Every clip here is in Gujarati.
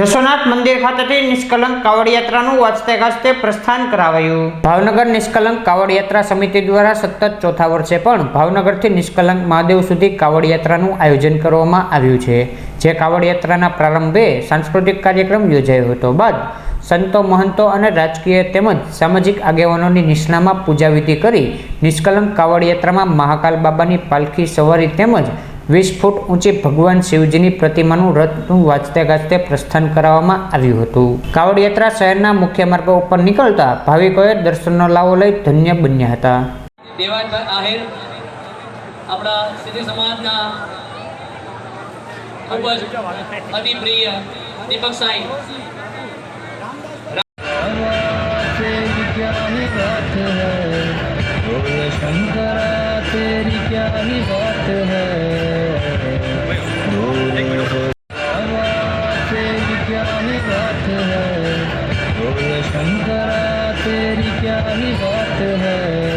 જશોનાથ મંદિર ખાતેથી નિષ્કલંક કાવડ યાત્રાનું વાંચતે ગાજતે પ્રસ્થાન કરાવાયું. ભાવનગર નિષ્કલંક કાવડ યાત્રા સમિતિ દ્વારા સતત ચોથા વર્ષે પણ ભાવનગરથી નિષ્કલંક મહાદેવ સુધી કાવડ યાત્રાનું આયોજન કરવામાં આવ્યું છે. જે કાવડ યાત્રાના પ્રારંભે સાંસ્કૃતિક કાર્યક્રમ યોજાયો હતો બાદ સંતો, મહંતો અને રાજકીય તેમજ સામાજિક આગેવાનોની નિષ્ણામાં પૂજાવિધિ કરી નિષ્કલંક કાવડ યાત્રામાં મહાકાલ બાબાની પાલખી સવારી તેમજ વીસ ફૂટ ઊંચી ભગવાન શિવજીની પ્રતિમાનું રથનું વાજતે ગાજતે પ્રસ્થાન કરાવવામાં આવ્યું હતું કાવડ યાત્રા શહેરના મુખ્ય માર્ગો ઉપર નીકળતા ભાવિકોએ દર્શનનો લાવો લઈ ધન્ય બન્યા હતા દેવાનભાઈ આહિર આપણા સિંધી સમાજના ખૂબ જ અતિ પ્રિય દીપક સાંઈ तेरी क्या ही बात है बोले शंकरा तेरी क्या ही बात है तेरी क्या ही बात है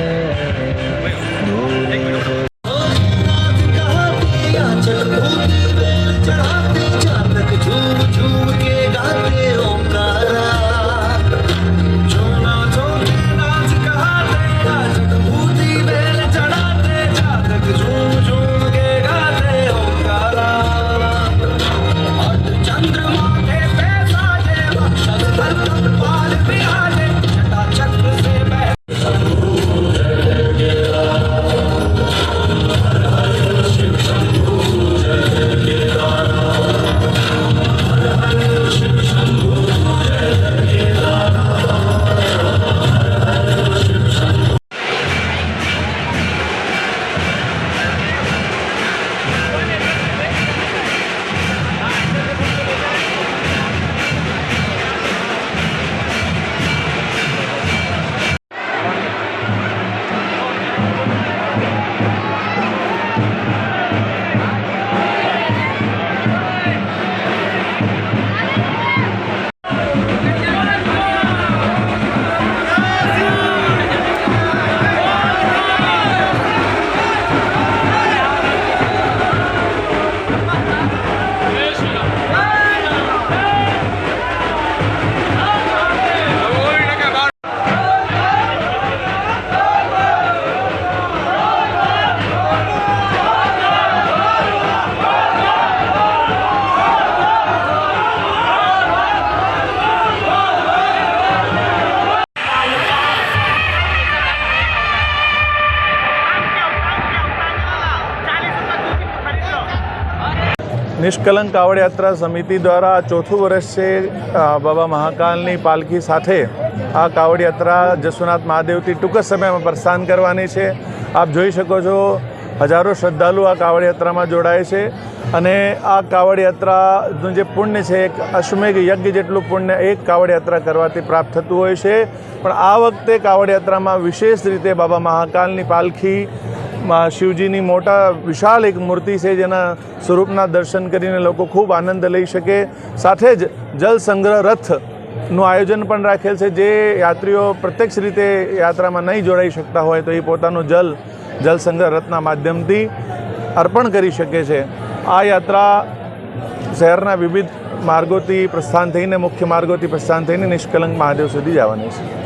નિષ્કલંક કાવડ યાત્રા સમિતિ દ્વારા ચોથું વર્ષ છે બાબા મહાકાલની પાલખી સાથે આ કાવડ યાત્રા જસુનાથ મહાદેવથી ટૂંક જ સમયમાં પ્રસ્થાન કરવાની છે. આપ જોઈ શકો છો, હજારો શ્રદ્ધાળુ આ કાવડ યાત્રામાં જોડાય છે અને આ કાવડ યાત્રાનું જે પુણ્ય છે, એક અશ્વમેઘ યજ્ઞ જેટલું પુણ્ય એક કાવડ યાત્રા કરવાથી પ્રાપ્ત થતું હોય છે. પણ આ વખતે કાવડ યાત્રામાં વિશેષ રીતે બાબા મહાકાલની પાલખી શિવજીની મોટા વિશાળ એક મૂર્તિ છે જેના સ્વરૂપના દર્શન કરીને લોકો ખૂબ આનંદ લઈ શકે. સાથે જ જલ સંગ્રહ રથનું આયોજન પણ રાખેલ છે. જે યાત્રીઓ પ્રત્યક્ષ રીતે યાત્રામાં નહીં જોડાઈ શકતા હોય તો એ પોતાનું જલ જલ સંગ્રહ રથના માધ્યમથી અર્પણ કરી શકે છે. આ યાત્રા શહેરના વિવિધ માર્ગોથી પ્રસ્થાન થઈને, મુખ્ય માર્ગોથી પ્રસ્થાન થઈને નિષ્કલંક મહાદેવ સુધી જવાની છે.